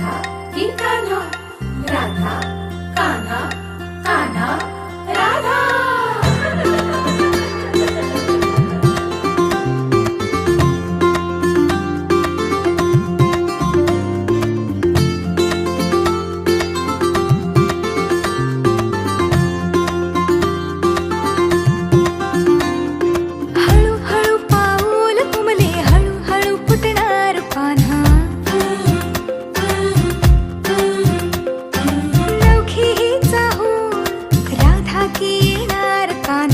রাধা কি কানা কানা কানা கீழார்த்தான்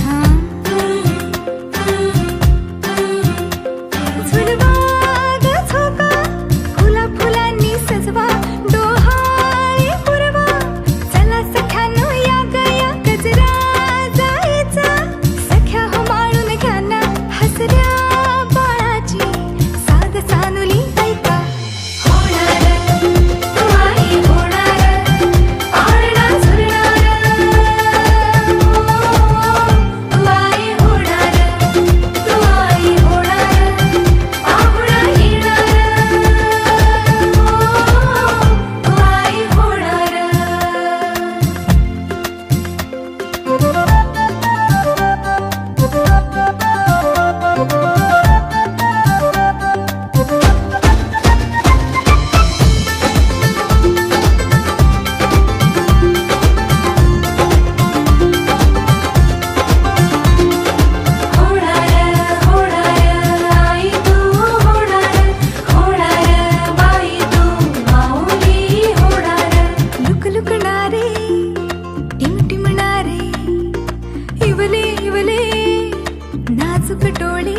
സുഖട്ടോളി